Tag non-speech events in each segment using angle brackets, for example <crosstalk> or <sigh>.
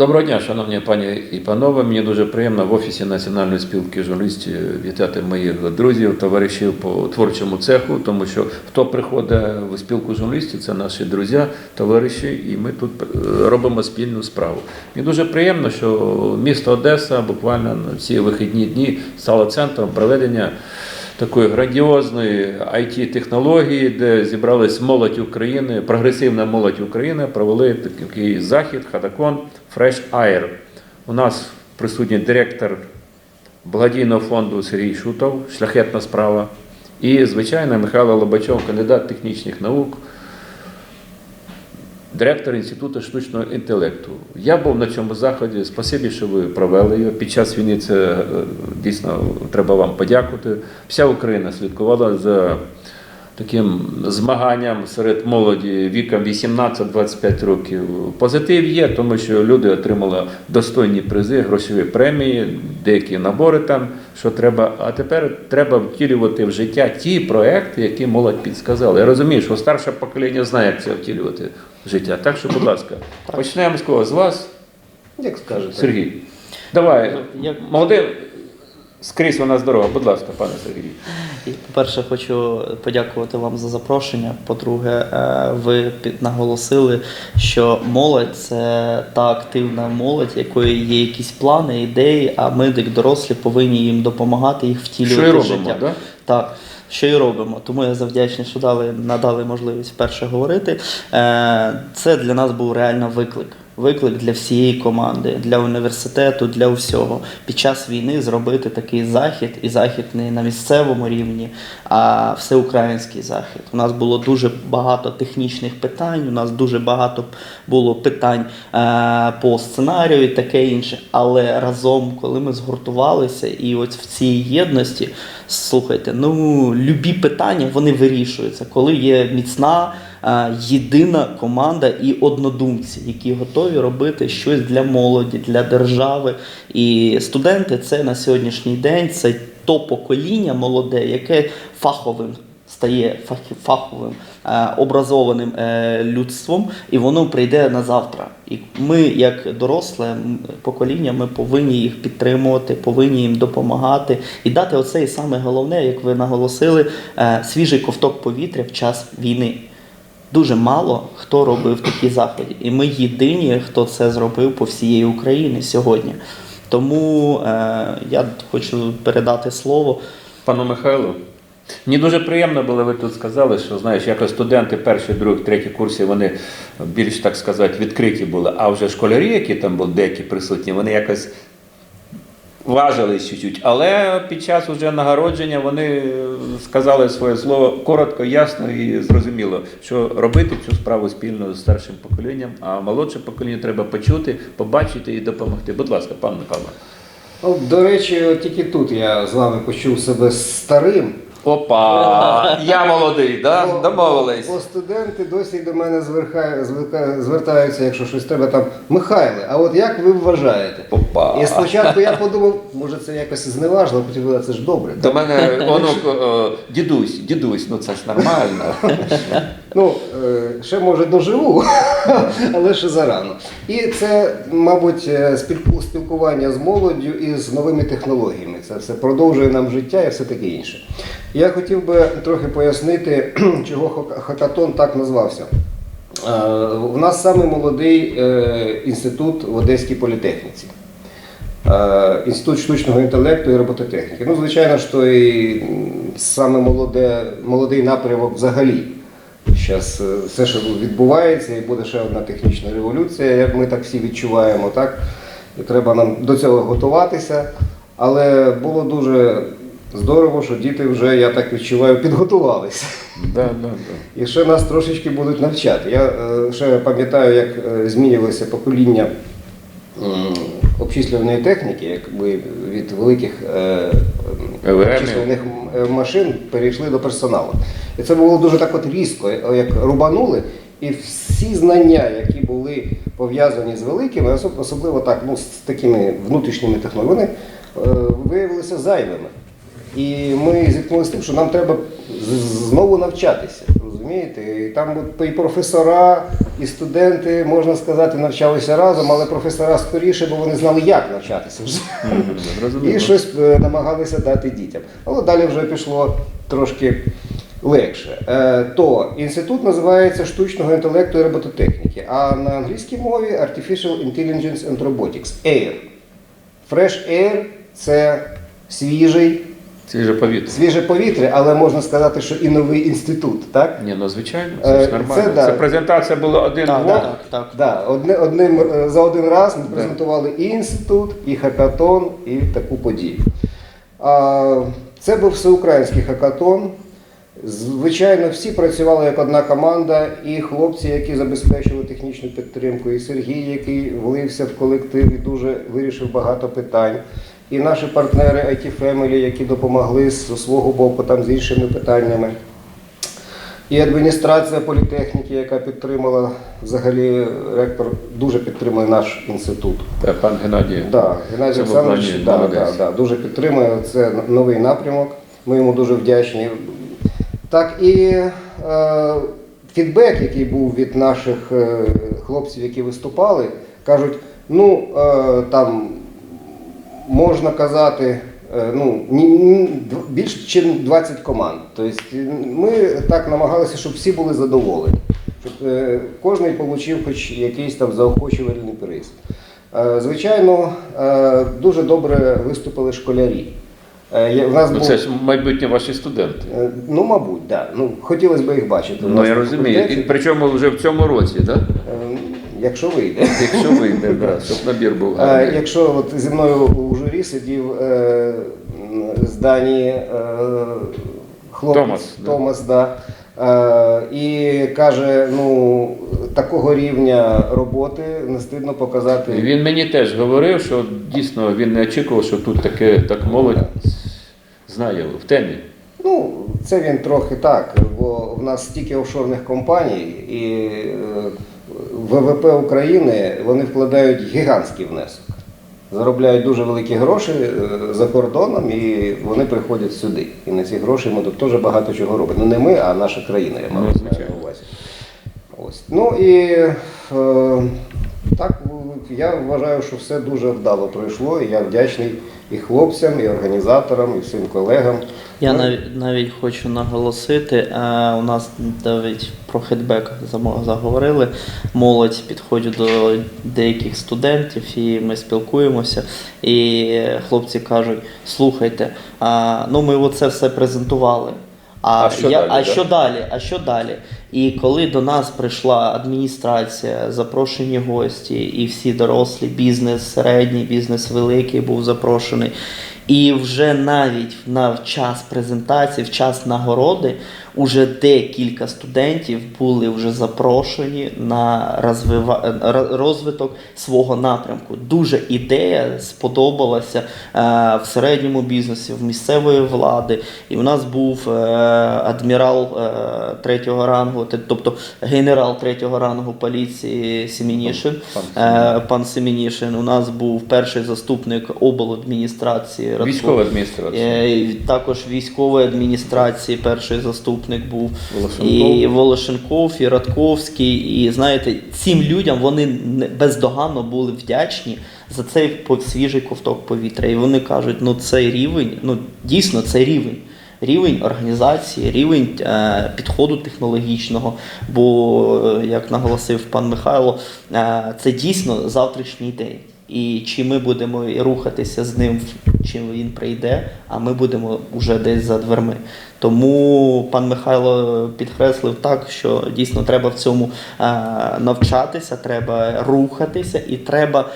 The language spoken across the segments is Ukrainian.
Доброго дня, шановні пані і панове. Мені дуже приємно в офісі Національної спілки журналістів вітати моїх друзів, товаришів по творчому цеху, тому що хто приходить в спілку журналістів, це наші друзі, товариші, і ми тут е, робимо спільну справу. Мені дуже приємно, що місто Одеса буквально на ці вихідні дні стало центром проведення такої грандіозної it технології, де зібралась молодь України, прогресивна молодь України, провели такий захід, хатакон Fresh Air. У нас присутній директор благодійного фонду Сергій Шутов, шляхетна справа. І, звичайно, Михайло Лобачов, кандидат технічних наук, директор Інституту штучного інтелекту. Я був на цьому заході. Спасибі, що ви провели його. Під час війни це е, дійсно треба вам подякувати. Вся Україна слідкувала за таким змаганням серед молоді віком 18-25 років. Позитив є, тому що люди отримали достойні призи, грошові премії, деякі набори там, що треба. А тепер треба втілювати в життя ті проекти, які молодь підсказала. Я розумію, що старше покоління знає, як це втілювати в життя. Так що, будь ласка, почнемо з кого? З вас, Як скажете. Сергій. Давай, як- молодий, скрізь вона здорова. Будь ласка, пане Сергій. І, по-перше, хочу подякувати вам за запрошення. По-друге, е, ви наголосили, що молодь це та активна молодь, якої є якісь плани, ідеї, а ми, як дорослі, повинні їм допомагати їх втілювати Що і робимо, життя. да? Так. Що і робимо, тому я завдячний, що дали надали можливість вперше говорити. Е, Це для нас був реально виклик. Виклик для всієї команди, для університету, для всього. Під час війни зробити такий захід, і захід не на місцевому рівні, а всеукраїнський захід. У нас було дуже багато технічних питань, у нас дуже багато було питань е, по сценарію і таке інше. Але разом, коли ми згуртувалися, і от в цій єдності, слухайте, ну любі питання вони вирішуються, коли є міцна. Е, Єдина команда і однодумці, які готові робити щось для молоді, для держави. І студенти це на сьогоднішній день це то покоління молоде, яке фаховим стає фах- фаховим е, образованим е, людством, і воно прийде на завтра. І ми, як доросле покоління, ми повинні їх підтримувати, повинні їм допомагати і дати оце і саме головне, як ви наголосили, свіжий ковток повітря в час війни. Дуже мало хто робив такі заходи, і ми єдині, хто це зробив по всієї Україні сьогодні. Тому е, я хочу передати слово. Пану Михайлу. Мені дуже приємно було, ви тут сказали, що знаєш, якось студенти перші, другі, треті курси, вони більш так сказати відкриті були. А вже школярі, які там були деякі присутні, вони якось важились чуть-чуть. Але під час уже нагородження вони сказали своє слово коротко, ясно і зрозуміло, що робити цю справу спільно з старшим поколінням, а молодше покоління треба почути, побачити і допомогти. Будь ласка, пан Михайло. Ну, до речі, тільки тут я з вами почув себе старим. Опа! Я молодий, да? Домовились. Бо студенти досі до мене зверха- звика- звертаються, якщо щось треба там. Михайле, а от як ви вважаєте? Опа. І спочатку я подумав, може це якось зневажливо, потім подумав, це ж добре. До мене онук, е, дідусь, дідусь, ну це ж нормально. <laughs> Ну, е, ще може доживу, <laughs> але ще зарано. І це, мабуть, е, спілкування з молоддю і з новими технологіями. Це все продовжує нам життя і все таке інше. Я хотів би трохи пояснити, <clears throat> чого хак- хакатон так назвався. Е, У нас самий молодий е, інститут в Одеській політехніці. Е, Інститут штучного інтелекту і робототехніки. Ну, звичайно то і саме молоде, молодий напрямок взагалі. Зараз все, що відбувається, і буде ще одна технічна революція, як ми так всі відчуваємо, так? І треба нам до цього готуватися. Але було дуже здорово, що діти вже, я так відчуваю, підготувалися. Да, да, да. І ще нас трошечки будуть навчати. Я е, ще пам'ятаю, як е, змінювалося покоління обчислювальної техніки, якби від великих е, обчислювальних е, машин перейшли до персоналу. І це було дуже так от різко, е, як рубанули. І всі знання, які були пов'язані з великими, особ- особливо так, ну, з такими внутрішніми технологіями, вони е, виявилися зайвими. І ми зіткнулися з тим, що нам треба знову навчатися. Розумієте? І там і професора, і студенти, можна сказати, навчалися разом, але професора скоріше, бо вони знали, як навчатися вже. І щось е, намагалися дати дітям. Але далі вже пішло трошки легше. Е, То інститут називається штучного інтелекту і робототехніки, а на англійській мові Artificial Intelligence and Robotics AIR. Fresh Air це свіжий, Це же повітря. свіже повітря, але можна сказати, що і новий інститут. Так? Ні, ну звичайно, Е, це ж нормально. Це, да. презентація була один Так, двох. так, так. Да, одне, одним, е, за один раз ми презентували і інститут, і хакатон, і таку подію. А, це був всеукраїнський хакатон. Звичайно, всі працювали як одна команда, і хлопці, які забезпечили технічну підтримку, і Сергій, який влився в колектив і дуже вирішив багато питань. І наші партнери IT Family, які допомогли з свого боку там з іншими питаннями. І адміністрація політехніки, яка підтримала взагалі ректор, дуже підтримує наш інститут. Та, пан Геннадій. Да, Геннадій Олександрович да, да, да, дуже підтримує. Це новий напрямок. Ми йому дуже вдячні. Так і е, фідбек, який був від наших е, хлопців, які виступали, кажуть, ну е, там можна казати. е, Ну, дв- ніж 20 команд. Тобто ми так намагалися, щоб всі були задоволені, щоб е, кожен отримав хоч якийсь там заохочувальний приз. Е, Звичайно, е, дуже добре виступили школярі. Е, В нас Ну був, це ж майбутні ваші студенти. е, ну, мабуть, да. ну, хотілося б їх бачити. Ну я розумію. І причому вже в цьому році, так? Е, Якщо вийде. <laughs> Якщо вийде, да, щоб набір був гарний. Якщо от зі мною у журі сидів е, з Данії е, хлопець Томас. Томас да. Е, і каже, ну такого рівня роботи не стидно показати. І Він мені теж говорив, що дійсно він не очікував, що тут таке так молодь знає в темі. Ну, це він трохи так, бо в нас стільки офшорних компаній, і е, ВВП України вони вкладають гігантський внесок. Заробляють дуже великі гроші е, за кордоном, і вони приходять сюди. І на ці гроші ми тут теж багато чого робимо. Ну не ми, а наша країна, я Ну, маю звичайно. на увазі. Ось. Ну і е, так я вважаю, що все дуже вдало пройшло, і я вдячний і хлопцям, і організаторам, і всім колегам. Я Ну, навіть, навіть хочу наголосити, е, у нас навіть про хедбек замо- заговорили. Молодь підходить до деяких студентів, і ми спілкуємося. І хлопці кажуть: слухайте, ну ми оце все презентували. А, А що я, далі, а да? що далі? А що далі? І коли до нас прийшла адміністрація, запрошені гості, і всі дорослі, бізнес, середній, бізнес великий був запрошений. І вже навіть на час презентації, в час нагороди, уже декілька студентів були вже запрошені на розвива... розвиток свого напрямку. Дуже ідея сподобалася е, в середньому бізнесі, в місцевої влади. І в нас був е, адмірал е, третього рангу, т- тобто генерал третього рангу поліції Семінішин. Пан Е, Пан Семінішин. У нас був перший заступник обладміністрації Військова адміністрація. Е, Також військової адміністрації перший заступник був Волошенков. і Волошенков, і Радковський. І знаєте, цим людям вони бездоганно були вдячні за цей свіжий ковток повітря. І вони кажуть, ну цей рівень, ну дійсно це рівень. Рівень організації, рівень е, підходу технологічного. Бо, е, як наголосив пан Михайло, е, це дійсно завтрашній день. І чи ми будемо рухатися з ним, чим він прийде, а ми будемо вже десь за дверми. Тому пан Михайло підкреслив так, що дійсно треба в цьому навчатися, треба рухатися і треба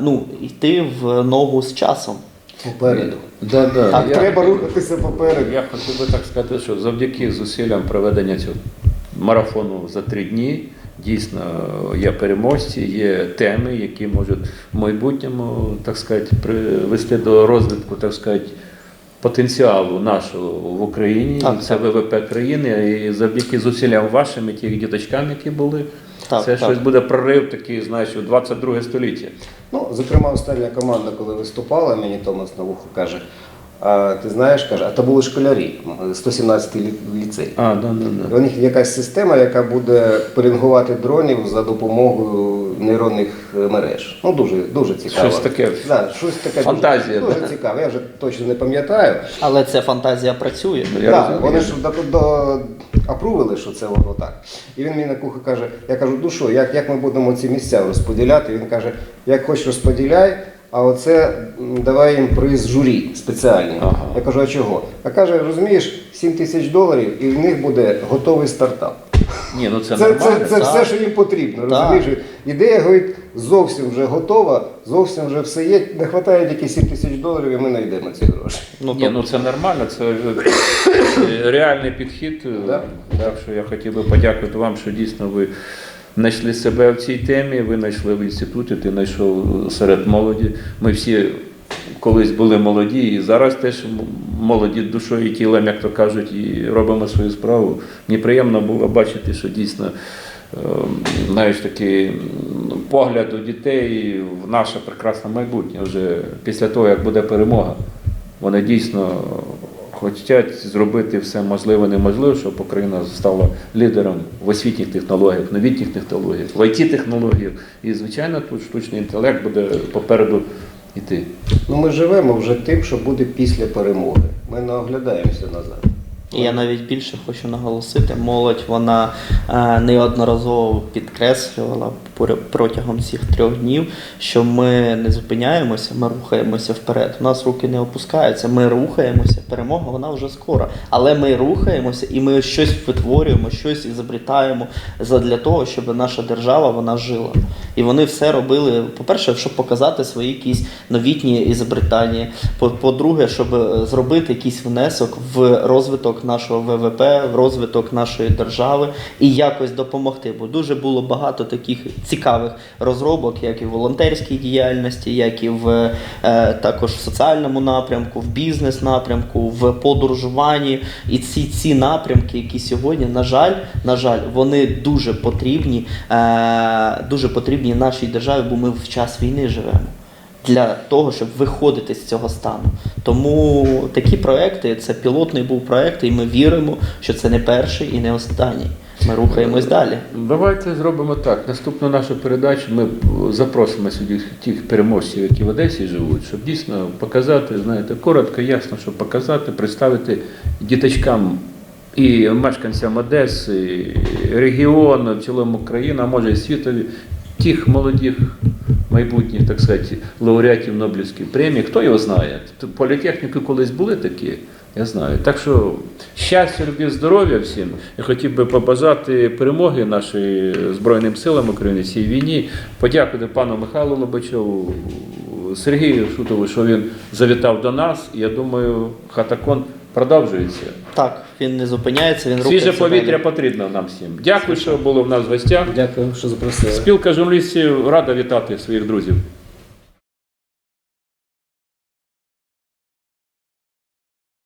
ну, йти в ногу з часом. Попереду. Да, да. Так, я, Треба рухатися попереду. я хотів би так сказати, що завдяки зусиллям проведення цього марафону за три дні. Дійсно, є переможці, є теми, які можуть в майбутньому, так сказати, привести до розвитку, так сказати, потенціалу нашого в Україні. Так, це. ВВП країни. І завдяки зусиллям вашим і тих діточкам, які були, Так, це так. щось буде прорив такий, знаєш, у 22 століття. Ну, зокрема, остання команда, коли виступала, мені Томас на вухо каже: А ти знаєш, каже, а то були школярі, 117 лі- ліцей. А, да, да, да. У них якась система, яка буде пеленгувати дронів за допомогою нейронних е, мереж. Ну дуже дуже цікаво. Щось таке. Да, щось таке Фантазія, Дуже, дуже цікаво. Я вже точно не пам'ятаю. Але ця фантазія працює. Я Так, розумію. вони ж до, до апрувили, що це воно так. І він мені на кухні каже: я кажу, ну що, як, як ми будемо ці місця розподіляти? Він каже, як хочеш розподіляй, а оце давай їм приз журі спеціальний. Ага. Я кажу, а чого? А каже, розумієш, 7 тисяч доларів, і в них буде готовий стартап. Ні, ну це, Це, це, це, все, що їм потрібно. Розумієш? Ідея говорить, зовсім вже готова, зовсім вже все є. Не вистачає тільки 7 тисяч доларів, і ми знайдемо ці гроші. Ну, Ні, ну це нормально, це <coughs> реальний підхід. Да. Так що я хотів би подякувати вам, що дійсно ви знайшли себе в цій темі, ви знайшли в інституті, ти знайшов серед молоді. Ми всі колись були молоді і зараз теж молоді душою і тілом, як то кажуть, і робимо свою справу. Мені приємно було бачити, що дійсно. е, Знаєш, такий погляд у дітей в наше прекрасне майбутнє вже після того, як буде перемога. Вони дійсно хочуть зробити все можливе неможливе, щоб Україна стала лідером в освітніх технологіях, новітніх технологіях, в it технологіях. І, звичайно, тут штучний інтелект буде попереду йти. Ну, ми живемо вже тим, що буде після перемоги. Ми не оглядаємося назад. І я навіть більше хочу наголосити, молодь вона е, неодноразово підкреслювала протягом цих трьох днів, що ми не зупиняємося, ми рухаємося вперед. У нас руки не опускаються, ми рухаємося. Перемога вона вже скоро. Але ми рухаємося і ми щось витворюємо, щось ізобретаємо задля того, щоб наша держава вона жила. І вони все робили, по-перше, щоб показати свої якісь новітні ізобретання. По- По-друге, щоб е, зробити якийсь внесок в розвиток нашого ВВП, в розвиток нашої держави і якось допомогти. Бо дуже було багато таких цікавих розробок, як і в волонтерській діяльності, як і в е, також в соціальному напрямку, в бізнес напрямку, в подорожуванні. І ці, ці напрямки, які сьогодні, на жаль, на жаль, вони дуже потрібні, е, дуже потрібні нашій державі, бо ми в час війни живемо. Для того, щоб виходити з цього стану. Тому такі проекти це пілотний був проект, і ми віримо, що це не перший і не останній. Ми рухаємось далі. Давайте зробимо так. Наступну нашу передачу ми запросимо сюди тих переможців, які в Одесі живуть, щоб дійсно показати, знаєте, коротко, ясно, щоб показати, представити діточкам і мешканцям Одеси, регіону, цілому країни, а може і світові, тих молодих майбутніх, так сказати, лауреатів Нобелівської премії. Хто його знає? Політехніки колись були такі. Я знаю. Так що щастя, любі, здоров'я всім. Я хотів би побажати перемоги нашим Збройним силам України цій війні. Подякувати пану Михайлу Лобачову, Сергію Шутову, що він завітав до нас. Я думаю, хатакон продовжується. Так, він не зупиняється, він Свіже повітря далі. потрібно нам всім. Дякую, що були в нас в гостях. Дякую, що запросили. Спілка журналістів рада вітати своїх друзів.